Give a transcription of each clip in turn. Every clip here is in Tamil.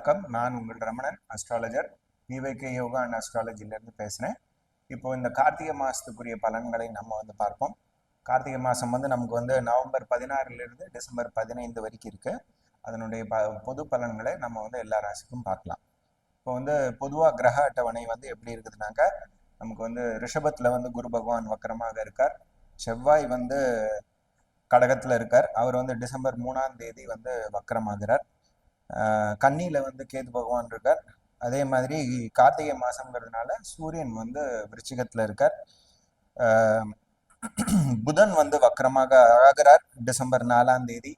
வணக்கம். நான் உங்கள் ரமணன் அஸ்ட்ராலஜர் பிவைகே யோகா அண்ட் அஸ்ட்ராலஜிலேருந்து பேசுகிறேன் இப்போ இந்த கார்த்திகை மாதத்துக்குரிய பலன்களை நம்ம வந்து பார்ப்போம். கார்த்திகை மாதம் வந்து நமக்கு வந்து நவம்பர் பதினாறுலேருந்து டிசம்பர் பதினைந்து வரைக்கும் இருக்குது அதனுடைய ப பொது பலன்களை நம்ம வந்து எல்லா ராசிக்கும் பார்க்கலாம். இப்போ வந்து பொதுவாக கிரக அட்டவணை வந்து எப்படி இருக்குதுனாக்கா நமக்கு வந்து ரிஷபத்தில் வந்து குரு பகவான் வக்கரமாக இருக்கார். செவ்வாய் வந்து கடகத்தில் இருக்கார். அவர் வந்து டிசம்பர் மூணாம் தேதி வந்து வக்கரமாகிறார். கன்னியில வந்து கேது பகவான் இருக்கார். அதே மாதிரி கார்த்திகை மாசம்ங்கிறதுனால சூரியன் வந்து விருச்சிகத்துல இருக்கார். புதன் வந்து வக்கரமாக ஆகிறார். டிசம்பர் நாலாம் தேதி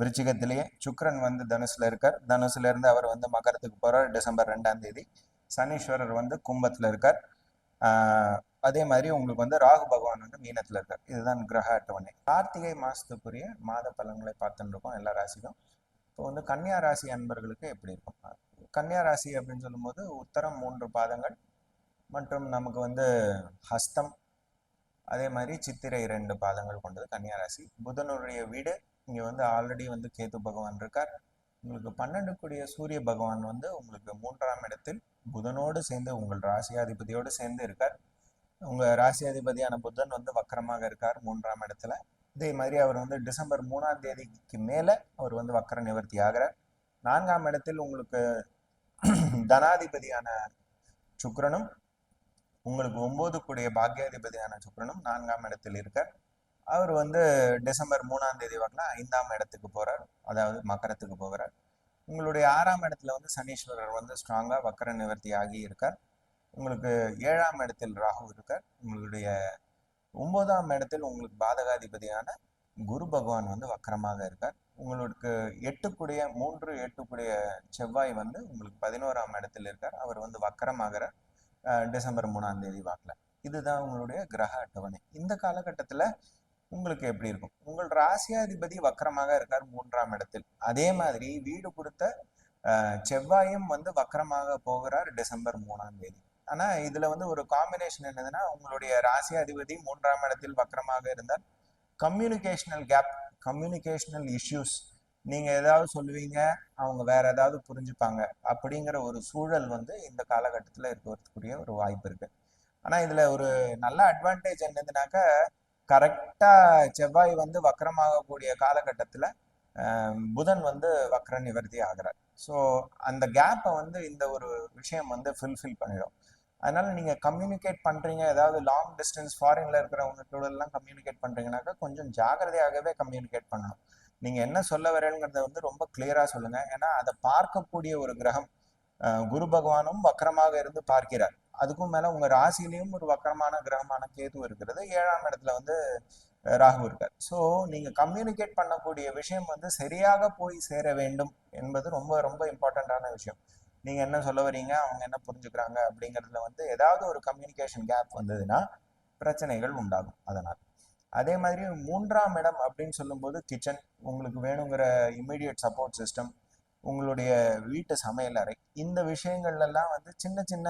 விருச்சிகத்திலேயே. சுக்கரன் வந்து தனுசுல இருக்கார். தனுசுல இருந்து அவர் வந்து மகரத்துக்கு போறார் டிசம்பர் ரெண்டாம் தேதி. சனீஸ்வரர் வந்து கும்பத்துல இருக்கார். அதே மாதிரி உங்களுக்கு வந்து ராகு பகவான் வந்து மீனத்துல இருக்கார். இதுதான் கிரக அட்டவணை. கார்த்திகை மாசத்துக்குரிய மாத பலன்களை பார்த்துட்டு இருக்கோம் எல்லா ராசிக்கும். இப்போ வந்து கன்னியா ராசி அன்பர்களுக்கு எப்படி இருக்கும்? கன்னியா ராசி அப்படின்னு சொல்லும்போது உத்தரம் மூன்று பாதங்கள் மற்றும் நமக்கு வந்து ஹஸ்தம் அதே மாதிரி சித்திரை ரெண்டு பாதங்கள் கொண்டது கன்னியா ராசி. புதனுடைய வீடு இங்கே வந்து ஆல்ரெடி வந்து கேது பகவான் இருக்கார். உங்களுக்கு பன்னெண்டு கூடிய சூரிய பகவான் வந்து உங்களுக்கு மூன்றாம் இடத்தில் புதனோடு சேர்ந்து உங்கள் ராசியாதிபதியோடு சேர்ந்து இருக்கார். உங்கள் ராசியாதிபதியான புதன் வந்து வக்கரமாக இருக்கார் மூன்றாம் இடத்துல. இதே மாதிரி அவர் வந்து டிசம்பர் மூணாம் தேதிக்கு மேலே அவர் வந்து வக்கர நிவர்த்தி ஆகிறார். நான்காம் இடத்தில் உங்களுக்கு தனாதிபதியான சுக்ரனும் உங்களுக்கு ஒம்பது கூடிய பாக்கியாதிபதியான சுக்கிரனும் நான்காம் இடத்தில் இருக்கார். அவர் வந்து டிசம்பர் மூணாம் தேதி வாக்கில் ஐந்தாம் இடத்துக்கு போகிறார் அதாவது மக்கரத்துக்கு போகிறார். உங்களுடைய ஆறாம் இடத்துல வந்து சனீஸ்வரர் வந்து ஸ்ட்ராங்காக வக்கர நிவர்த்தி ஆகி இருக்கார். உங்களுக்கு ஏழாம் இடத்தில் ராகு இருக்கார். உங்களுடைய ஒன்பதாம் இடத்தில் உங்களுக்கு பாதகாதிபதியான குரு பகவான் வந்து வக்கரமாக இருக்கார். உங்களுக்கு எட்டுக்குடைய மூன்று எட்டுக்குடைய செவ்வாய் வந்து உங்களுக்கு பதினோராம் இடத்தில் இருக்கார். அவர் வந்து வக்கரமாகிறார். டிசம்பர் மூணாம் தேதி வாக்கில். இதுதான் உங்களுடைய கிரக அட்டவணை. இந்த காலகட்டத்தில் உங்களுக்கு எப்படி இருக்கும்? உங்கள் ராசியாதிபதி வக்கரமாக இருக்கார் மூன்றாம் இடத்தில். அதே மாதிரி வீடு கொடுத்த செவ்வாயும் வந்து வக்கரமாக போகிறார் டிசம்பர் மூணாம் தேதி. ஆனா இதுல வந்து ஒரு காம்பினேஷன் என்னதுன்னா உங்களுடைய ராசி அதிபதி மூன்றாம் இடத்தில் வக்கரமாக இருந்தால் கம்யூனிகேஷனல் கேப் கம்யூனிகேஷனல் இஷ்யூஸ் நீங்க ஏதாவது சொல்லுவீங்க அவங்க வேற ஏதாவது புரிஞ்சுப்பாங்க அப்படிங்கிற ஒரு சூழல் வந்து இந்த காலகட்டத்தில் இருக்கிறதுக்குரிய ஒரு வாய்ப்பு இருக்கு. ஆனா இதுல ஒரு நல்ல அட்வான்டேஜ் என்னதுனாக்க கரெக்டா செவ்வாய் வந்து வக்கரமாகக்கூடிய காலகட்டத்துல புதன் வந்து வக்கர நிவர்த்தி ஆகிறார். ஸோ அந்த கேப்பை வந்து இந்த ஒரு விஷயம் வந்து ஃபில்ஃபில் பண்ணிடும். அதனால நீங்கள் கம்யூனிகேட் பண்ணுறீங்க ஏதாவது லாங் டிஸ்டன்ஸ் ஃபாரின்ல இருக்கிறவங்க எல்லாம் கம்யூனிகேட் பண்ணுறீங்கனாக்கா கொஞ்சம் ஜாகிரதையாகவே கம்யூனிகேட் பண்ணணும். நீங்கள் என்ன சொல்ல வரேங்கிறத வந்து ரொம்ப கிளியராக சொல்லுங்க. ஏன்னா அதை பார்க்கக்கூடிய ஒரு கிரகம் குரு பகவானும் வக்கரமாக இருந்து பார்க்கிறார். அதுக்கும் மேலே உங்கள் ராசிலையும் ஒரு வக்கரமான கிரகமான கேது இருக்கிறது. ஏழாம் இடத்துல வந்து ராகு இருக்கார். ஸோ நீங்கள் கம்யூனிகேட் பண்ணக்கூடிய விஷயம் வந்து சரியாக போய் சேர வேண்டும் என்பது ரொம்ப ரொம்ப இம்பார்ட்டண்ட்டான விஷயம். நீங்க என்ன சொல்ல வரீங்க அவங்க என்ன புரிஞ்சுக்கிறாங்க? அப்படிங்கிறதுல வந்து ஏதாவது ஒரு கம்யூனிகேஷன் கேப் வந்ததுன்னா பிரச்சனைகள் உண்டாகும் அதனால். அதே மாதிரி மூன்றாம் இடம் அப்படின்னு சொல்லும்போது கிச்சன் உங்களுக்கு வேணுங்கிற இம்மிடியட் சப்போர்ட் சிஸ்டம் உங்களுடைய வீட்டு சமையல் அறை இந்த விஷயங்கள்லாம் வந்து சின்ன சின்ன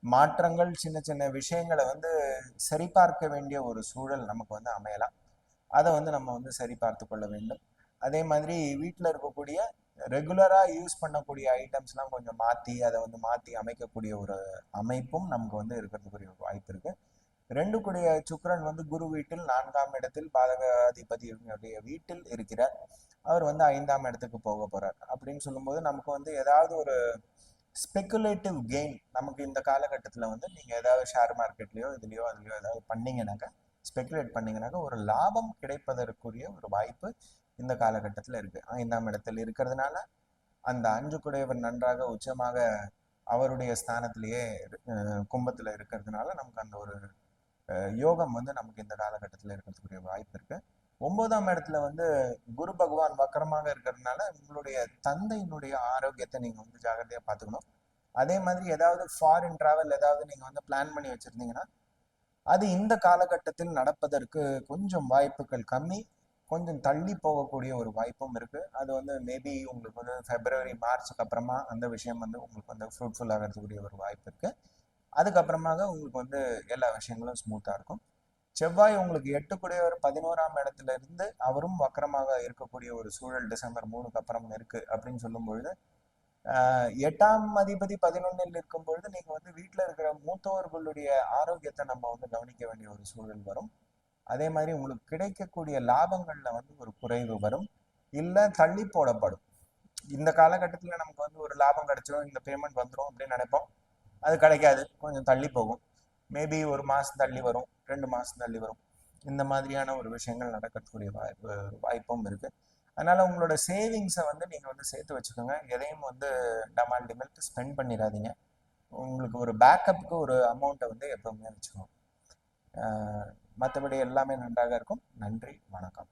மாற்றங்கள் சின்ன சின்ன விஷயங்களை வந்து சரிபார்க்க வேண்டிய ஒரு சூழல் நமக்கு வந்து அமையலாம். அதை வந்து நம்ம வந்து சரி பார்த்து கொள்ள வேண்டும். அதே மாதிரி வீட்டில் இருக்கக்கூடிய ரெகுலராக யூஸ் பண்ணக்கூடிய ஐட்டம்ஸ்லாம் கொஞ்சம் மாற்றி அதை வந்து மாற்றி அமைக்கக்கூடிய ஒரு அமைப்பும் நமக்கு வந்து இருக்கிறதுக்குரிய ஒரு வாய்ப்பு இருக்கு. ரெண்டு கூடிய சுக்கரன் வந்து குரு வீட்டில் நான்காம் இடத்தில் பாதகாதிபதியுடைய வீட்டில் இருக்கிறார். அவர் வந்து ஐந்தாம் இடத்துக்கு போக போறார். அப்படின்னு சொல்லும்போது நமக்கு வந்து ஏதாவது ஒரு ஸ்பெகுலேட்டிவ் கெயின் நமக்கு இந்த காலகட்டத்தில் வந்து நீங்கள் ஏதாவது ஷேர் மார்க்கெட்லேயோ இதுலேயோ அதுலேயோ ஏதாவது பண்ணீங்கன்னாக்கா ஸ்பெகுலேட் பண்ணீங்கன்னாக்கா ஒரு லாபம் கிடைப்பதற்குரிய ஒரு வாய்ப்பு இந்த காலகட்டத்தில் இருக்கு. ஐந்தாம் இடத்தில் இருக்கிறதுனால அந்த அஞ்சு குடையவர் நன்றாக உச்சமாக அவருடைய ஸ்தானத்திலேயே கும்பத்தில் இருக்கிறதுனால நமக்கு அந்த ஒரு யோகம் வந்து நமக்கு இந்த காலகட்டத்தில் இருக்கிறதுக்குரிய வாய்ப்பு இருக்கு. ஒன்பதாம் இடத்துல வந்து குரு பகவான் வக்கரமாக இருக்கிறதுனால உங்களுடைய தந்தையினுடைய ஆரோக்கியத்தை நீங்க வந்து ஜாகிரதையா பார்த்துக்கணும். அதே மாதிரி ஏதாவது ஃபாரின் டிராவல் ஏதாவது நீங்க வந்து பிளான் பண்ணி வச்சிருந்தீங்கன்னா அது இந்த காலகட்டத்தில் நடப்பதற்கு கொஞ்சம் வாய்ப்புகள் கம்மி. கொஞ்சம் தள்ளி போகக்கூடிய ஒரு வாய்ப்பும் இருக்கு. அது வந்து மேபி உங்களுக்கு வந்து பிப்ரவரி மார்ச்சுக்கு அப்புறமா அந்த விஷயம் வந்து உங்களுக்கு வந்து ஃப்ரூட்ஃபுல் ஆகிறதுக்குரிய ஒரு வாய்ப்பு இருக்கு. அதுக்கப்புறமாக உங்களுக்கு வந்து எல்லா விஷயங்களும் ஸ்மூத்தாக இருக்கும். செவ்வாய் உங்களுக்கு எட்டு ஒரு பதினோராம் இடத்துல இருந்து அவரும் வக்கரமாக இருக்கக்கூடிய ஒரு சூழல் டிசம்பர் மூணுக்கு அப்புறம் இருக்கு அப்படின்னு சொல்லும் பொழுது எட்டாம் அதிபதி பதினொன்னில் இருக்கும் பொழுது நீங்க வந்து வீட்டில் இருக்கிற மூத்தவர்களுடைய ஆரோக்கியத்தை நம்ம வந்து கவனிக்க வேண்டிய ஒரு சூழல் வரும். அதே மாதிரி உங்களுக்கு கிடைக்கக்கூடிய லாபங்கள்ல வந்து ஒரு குறைவு வரும். இல்லை தள்ளி போடப்படும். இந்த காலகட்டத்தில் நமக்கு வந்து ஒரு லாபம் கிடைச்சிடும் இந்த பேமெண்ட் வந்துடும் அப்படின்னு நினைப்போம். அது கிடைக்காது. கொஞ்சம் தள்ளி போகும். மேபி ஒரு மாதம் தள்ளி வரும் ரெண்டு மாதம் தள்ளி வரும். இந்த மாதிரியான ஒரு விஷயங்கள் நடக்கக்கூடிய வாய்ப்பு வாய்ப்பும் இருக்கு. அதனால உங்களோட சேவிங்ஸை வந்து நீங்கள் வந்து சேர்த்து வச்சுக்கோங்க. எதையும் வந்து டமால் டிமெல்ட் ஸ்பெண்ட் பண்ணிடாதீங்க. உங்களுக்கு ஒரு பேக்கப்புக்கு ஒரு அமௌண்ட்டை வந்து எப்பவுமே வச்சுக்கோங்க. மற்றபடி எல்லாமே நன்றாக இருக்கும். நன்றி வணக்கம்.